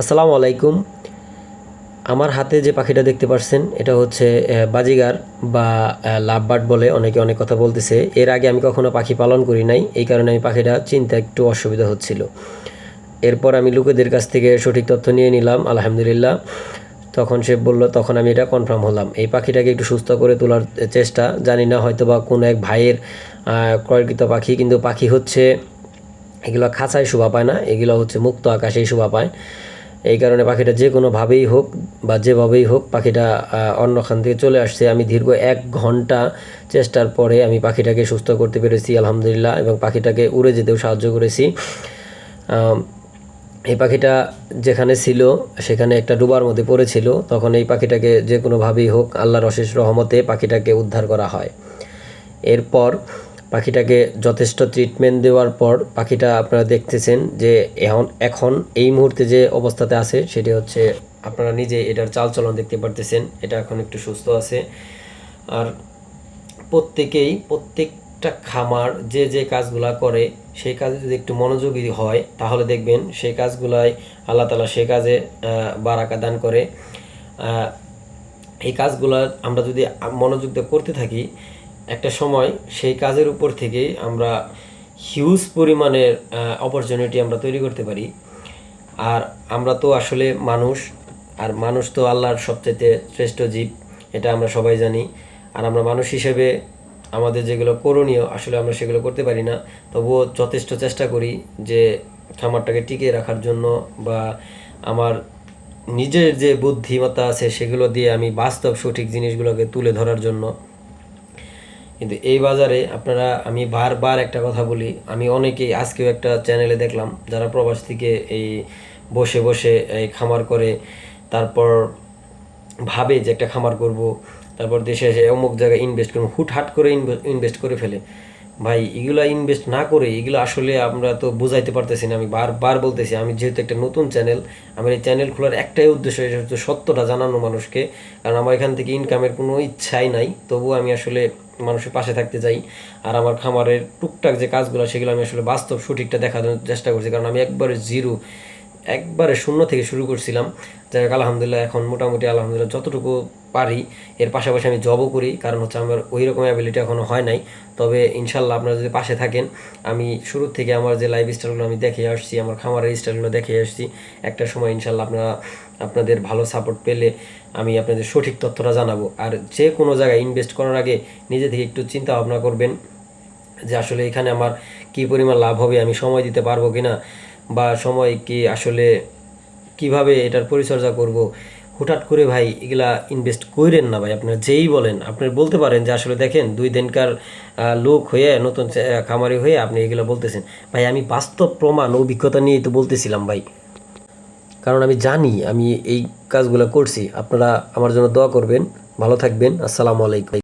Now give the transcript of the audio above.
আসসালামু আলাইকুম। আমার হাতে যে পাখিটা দেখতে পাচ্ছেন এটা হচ্ছে বাজিগার বা লাভবার্ড বলে অনেকে অনেক কথা বলতেছে। এর আগে আমি কখনো পাখি পালন করি নাই, এই কারণে আমি পাখিটা চিনতে একটু অসুবিধা হচ্ছিল। এরপর আমি লোকেদের কাছ থেকে সঠিক তথ্য নিয়ে নিলাম, আলহামদুলিল্লাহ। তখন সে বলল, তখন আমি এটা কনফার্ম হলাম। এই পাখিটাকে একটু সুস্থ করে তোলার চেষ্টা। জানি না হয়তো বা কোনো এক ভাইয়ের ক্রয়কৃত পাখি, কিন্তু পাখি হচ্ছে, এগুলো খাঁচায় শোভা পায় না, এগুলো হচ্ছে মুক্ত আকাশেই শোভা পায়। এই কারণে পাখিটা যে কোনোভাবেই হোক বা যেভাবেই হোক পাখিটা অন্যখান থেকে চলে আসছে। আমি দীর্ঘ এক ঘণ্টা চেষ্টার পরে আমি পাখিটাকে সুস্থ করতে পেরেছি, আলহামদুলিল্লাহ, এবং পাখিটাকে উড়ে যেতেও সাহায্য করেছি। এই পাখিটা যেখানে ছিল, সেখানে একটা ডুবার মধ্যে পড়েছিল। তখন এই পাখিটাকে যে কোনোভাবেই হোক, আল্লাহর অশেষ রহমতে পাখিটাকে উদ্ধার করা হয়। এরপর পাখিটাকে যথেষ্ট ট্রিটমেন্ট দেওয়ার পর পাখিটা আপনারা দেখতেছেন যে এখন এখন এই মুহূর্তে যে অবস্থাতে আছে সেটি হচ্ছে আপনারা নিজে এটার চালচলন দেখতে পারতেছেন। এটা এখন একটু সুস্থ আছে। আর প্রত্যেকেই, প্রত্যেকটা খামার যে যে কাজগুলা করে, সেই কাজে যদি একটু মনোযোগী হয়, তাহলে দেখবেন সেই কাজগুলাই আল্লাহ তালা সে কাজে বারাকা দান করে। এই কাজগুলা আমরা যদি মনোযোগ করতে থাকি একটা সময় সেই কাজের উপর থেকে আমরা হিউজ পরিমাণের অপরচুনিটি আমরা তৈরি করতে পারি। আর আমরা তো আসলে মানুষ, আর মানুষ তো আল্লাহর সবচেয়ে শ্রেষ্ঠ জীব, এটা আমরা সবাই জানি। আর আমরা মানুষ হিসেবে আমাদের যেগুলো করণীয়, আসলে আমরা সেগুলো করতে পারি না। তবুও যথেষ্ট চেষ্টা করি যে খামারটাকে টিকিয়ে রাখার জন্য বা আমার নিজের যে বুদ্ধিমত্তা আছে সেগুলো দিয়ে আমি বাস্তব সঠিক জিনিসগুলোকে তুলে ধরার জন্য। কিন্তু এই বাজারে আপনারা, আমি বারবার একটা কথা বলি, আমি অনেকেই আজকেও একটা চ্যানেলে দেখলাম, যারা প্রবাস থেকে এই বসে বসে এই খামার করে, তারপর ভাবে যে একটা খামার করব, তারপর দেশে এসে অমুক জায়গায় ইনভেস্ট করব, হুটহাট করে ইনভেস্ট করে ফেলে। ভাই, এগুলা ইনভেস্ট না করে, এগুলো আসলে আমরা তো বুঝাইতে পারতেছি না, আমি বারবার বলতেছি, আমি যেহেতু একটা নতুন চ্যানেল আমার এই চ্যানেল খোলার একটাই উদ্দেশ্য হচ্ছে সত্যটা জানানো মানুষকে, কারণ আমার এখান থেকে ইনকামের কোনো ইচ্ছাই নাই, তবুও আমি আসলে মানুষের পাশে থাকতে চাই। আর আমার খামারের টুকটাক যে কাজগুলো, সেগুলো আমি আসলে বাস্তব সঠিকটা দেখানোর চেষ্টা করছি। কারণ আমি একবারে জিরো একবারে শূন্য থেকে শুরু করছিলাম। যাই হোক, আলহামদুলিল্লাহ এখন মোটামুটি আলহামদুলিল্লাহ যতটুকু পারি, এর পাশাপাশি আমি জবও করি, কারণ হচ্ছে আমার ওই রকম অ্যাবিলিটি এখনও হয় নাই। তবে ইনশাল্লাহ আপনারা যদি পাশে থাকেন, আমি শুরু থেকে আমার যে লাইফ স্টাইলগুলো আমি দেখে আসছি, আমার খামারের স্টাইলগুলো দেখে আসছি, একটা সময় ইনশাল্লাহ আপনারা, আপনাদের ভালো সাপোর্ট পেলে আমি আপনাদের সঠিক তথ্যটা জানাব। আর যে কোনো জায়গায় ইনভেস্ট করার আগে নিজে থেকে একটু চিন্তা ভাবনা করবেন যে আসলে এখানে আমার কি পরিমাণ লাভ হবে, আমি সময় দিতে পারব কিনা। বা সময় কি আসলে কীভাবে এটার পরিচর্যা করব? হুটহাট করে ভাই এগুলা ইনভেস্ট করেন না ভাই, আপনারা যেই বলেন। আপনি বলতে পারেন যে আসলে দেখেন দুই দিনকার লোক হয়ে, নতুন খামারি হয়ে আপনি এগুলো বলতেছেন। ভাই আমি বাস্তব প্রমাণ, অভিজ্ঞতা নিয়েই তো বলতেছিলাম ভাই। কারণ আমি জানি, আমি এই কাজগুলো করছি। আপনারা আমার জন্য দোয়া করবেন। ভালো থাকবেন। আসসালামু আলাইকুম।